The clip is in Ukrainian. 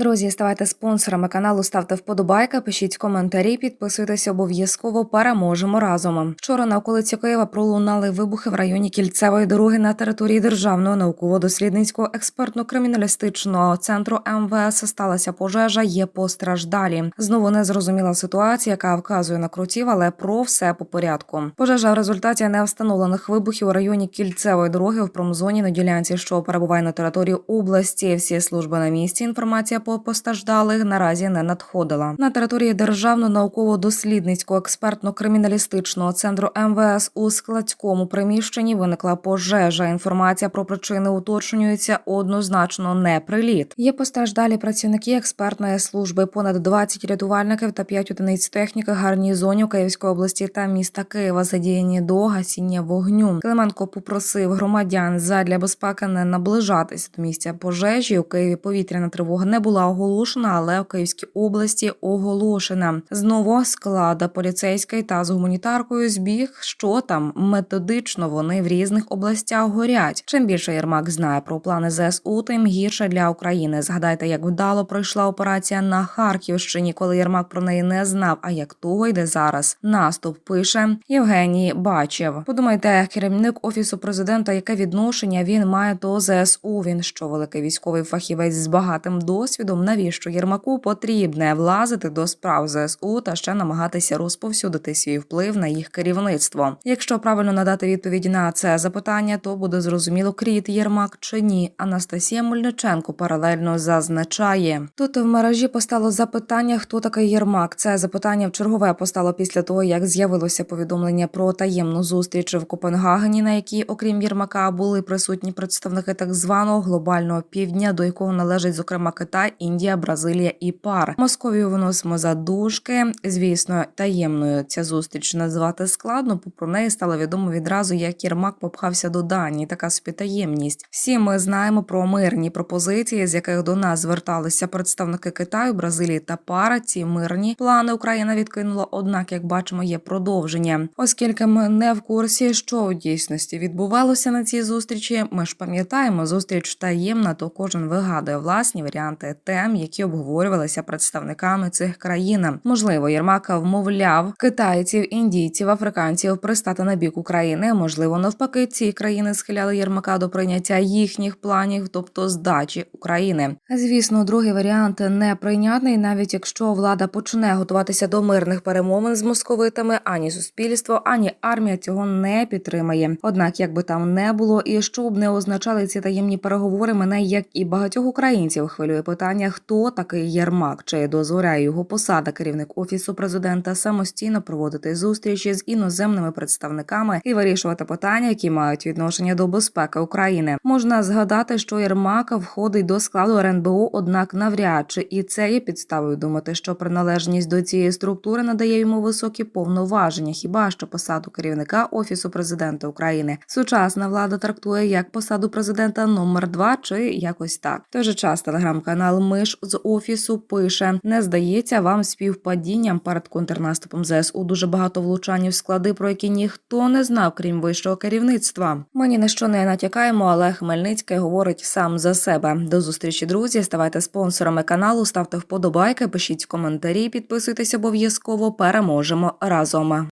Друзі, ставайте спонсорами каналу, ставте вподобайки, пишіть коментарі, підписуйтесь обов'язково. Переможемо разом. Вчора на околиці Києва пролунали вибухи в районі кільцевої дороги на території державного науково-дослідницького експертно-криміналістичного центру МВС. Сталася пожежа. Є постраждалі. Знову незрозуміла ситуація, яка вказує на крутів, але про все по порядку. Пожежа в результаті невстановлених вибухів у районі кільцевої дороги в промзоні на ділянці, що перебуває на території області. Всі служби на місці. Інформація по постраждалих наразі не надходила. На території державного науково-дослідницького експертно-криміналістичного центру МВС у складському приміщенні виникла пожежа. Інформація про причини уточнюється однозначно не приліт. Є постраждалі працівники експертної служби, понад 20 рятувальників та 5 одиниць техніки гарнізонів Київської області та міста Києва задіяні до гасіння вогню. Клименко попросив громадян задля безпеки не наближатися до місця пожежі. У Києві повітряна тривога не була оголошена, але у Київській області оголошена. Знову склада поліцейський та з гуманітаркою збіг. Що там методично вони в різних областях горять. Чим більше Єрмак знає про плани ЗСУ, тим гірше для України. Згадайте, як вдало пройшла операція на Харківщині, коли Єрмак про неї не знав. А як того йде зараз? Наступ пише Євгеній Бачев. Подумайте, керівник офісу президента, яке відношення він має до ЗСУ. Він що великий військовий фахівець з багатим досвідом. Навіщо Єрмаку потрібне влазити до справ ЗСУ та ще намагатися розповсюдити свій вплив на їх керівництво? Якщо правильно надати відповідь на це запитання, то буде зрозуміло, кріт Єрмак чи ні. Анастасія Мельниченко паралельно зазначає. Тут в мережі постало запитання, хто такий Єрмак. Це запитання в чергове постало після того, як з'явилося повідомлення про таємну зустріч в Копенгагені, на якій, окрім Єрмака, були присутні представники так званого глобального півдня, до якого належить зокрема Китай, Індія, Бразилія і пар. Московію виносимо за дужки. Звісно, таємною ця зустріч назвати складно, бо про неї стало відомо відразу, як Єрмак попхався до Данії. Така собі таємність. Всі ми знаємо про мирні пропозиції, з яких до нас зверталися представники Китаю, Бразилії та пара. Ці мирні плани Україна відкинула. Однак, як бачимо, є продовження, оскільки ми не в курсі, що у дійсності відбувалося на цій зустрічі. Ми ж пам'ятаємо, зустріч таємна, то кожен вигадує власні варіанти тем, які обговорювалися представниками цих країн. Можливо, Єрмака вмовляв китайців, індійців, африканців пристати на бік України. Можливо, навпаки, ці країни схиляли Єрмака до прийняття їхніх планів, тобто здачі України. Звісно, другий варіант неприйнятний, навіть якщо влада почне готуватися до мирних перемовин з московитами, ані суспільство, ані армія цього не підтримає. Однак, як би там не було, і що б не означали ці таємні переговори, мене як і багатьох українців хвилює питання, хто такий Єрмак, чи дозволяє його посада керівник офісу президента самостійно проводити зустрічі з іноземними представниками і вирішувати питання, які мають відношення до безпеки України. Можна згадати, що Єрмак входить до складу РНБО, однак навряд чи і це є підставою думати, що приналежність до цієї структури надає йому високі повноваження. Хіба що посаду керівника офісу президента України сучасна влада трактує як посаду президента номер 2 чи якось так. Той же час телеграм-канал Миш з офісу пише: не здається вам співпадінням перед контрнаступом ЗСУ дуже багато влучань в склади, про які ніхто не знав, крім вищого керівництва. Ми ні на що не натякаємо, але Хмельницький говорить сам за себе. До зустрічі, друзі. Ставайте спонсорами каналу, ставте вподобайки, пишіть коментарі, підписуйтесь обов'язково. Переможемо разом.